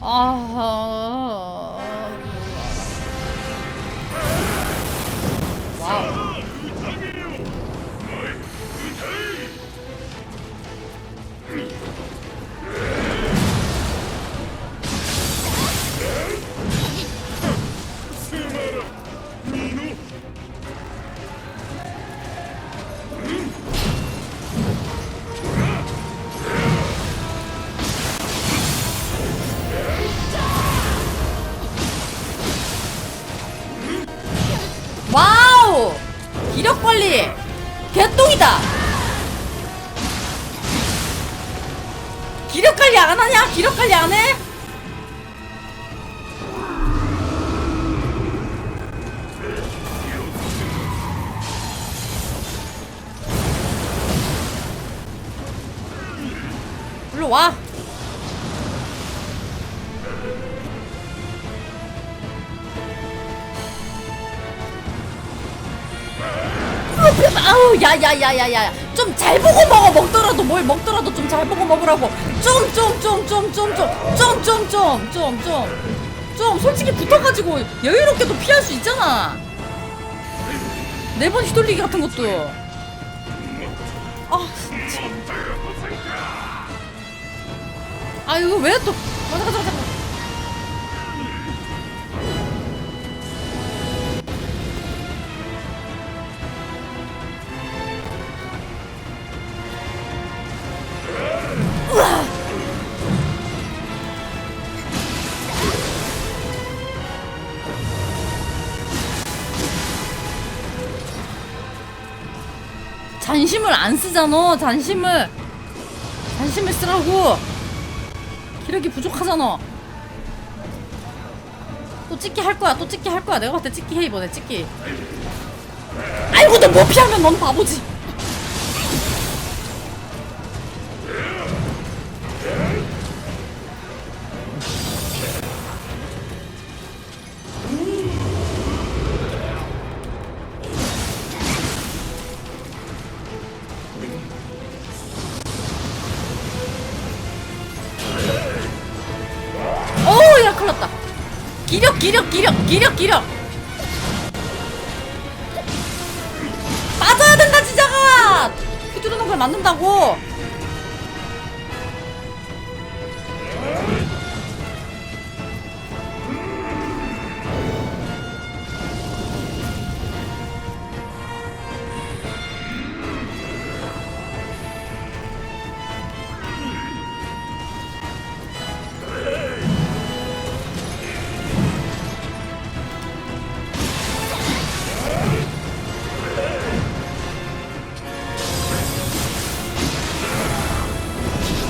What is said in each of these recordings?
아. 와우. 기력 관리! 개똥이다! 기력 관리 안 하냐? 기력 관리 안 해? 일로 와! 아우 야야야야야 좀 잘 보고 먹어 먹더라도 뭘 먹더라도 좀 잘 보고 먹으라고 좀 좀 좀 좀 좀 좀 좀 좀 좀 좀 좀 좀 솔직히 붙어가지고 여유롭게도 피할 수 있잖아 네 번 휘둘리기 같은 것도 아 진짜 아 이거 왜또 가자 가자 가자 잔심을 안 쓰잖아. 잔심을. 잔심을 쓰라고. 기력이 부족하잖아. 또 찍기 할 거야. 또 찍기 할 거야. 내가 봤을 때 찍기 해 이번에. 찍기. 아이고 너 뭐 피하면 넌 바보지 기력 기력 기력 기력 기력. 빠져야 된다 지자가 휘두르는 걸 맞는다고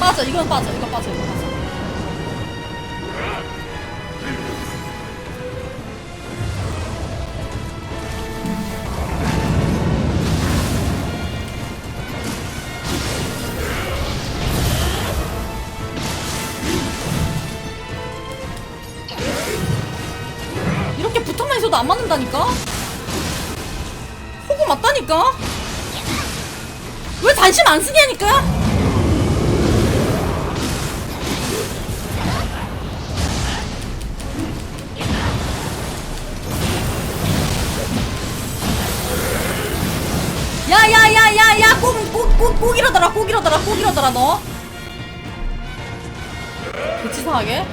빠져 이건 빠져 이거 빠져 이거 빠져 이렇게 붙어만 있어도 안 맞는다니까? 호구 맞다니까? 왜 관심 안 쓰냐니까? 야야야야야 꼭꼭꼭 이러더라 꼭 이러더라 꼭 이러더라 너. 개치사하게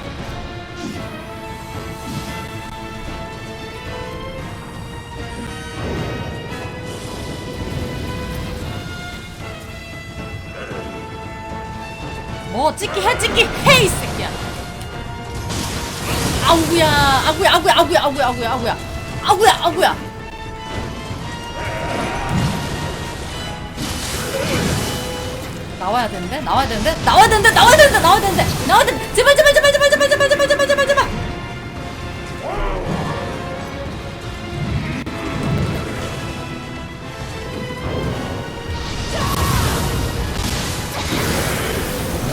뭐 찍기 해 찍기 해이 새끼야. 아우구야 아구야 아구야 아구야 아구야 아구야 아구야 아구야 아구야 나와야 되는데? 나와야 되는데? 나와야 되는데? 나와야 되는데? 나와야 되는데? 나와야 되는데? 제발 제발 제발 제발 제발 제발 제발 제발 제발 제발!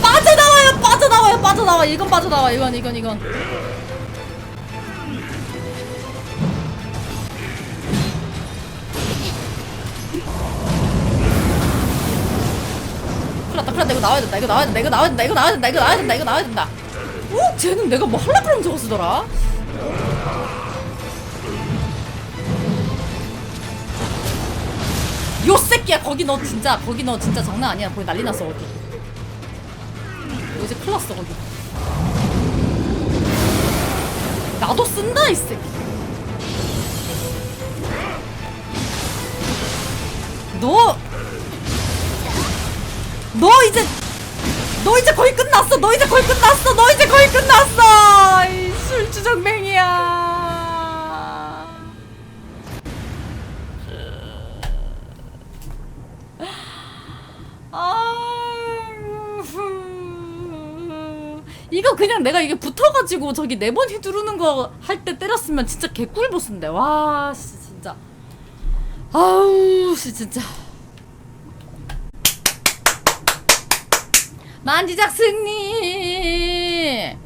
빠져나와요 빠져나와요 빠져나와 이건 빠져나와 이건 이건 이건 났다 이거 나와야 된다. 이거 나와야 된다. 이거 나와야 된다. 이거 나와야 된다. 이거 나와야 된다. 이거 나와야 된다. 오 쟤는 내가 뭐 할라 그러면 저거 쓰더라? 요 새끼야. 거기 너 진짜 거기 너 진짜 장난 아니야. 거기 난리 났어 거기. 너 이제 큰일 났어 거기. 나도 쓴다 이 새끼. 너 너 이제 너 이제 거의 끝났어. 너 이제 거의 끝났어. 너 이제 거의 끝났어. 이 술주정맹이야. 아유. 이거 그냥 내가 이게 붙어가지고 저기 네 번 휘두르는 거 할 때 때렸으면 진짜 개꿀 보스인데 와 씨, 진짜 아우 씨 진짜 만지작 승리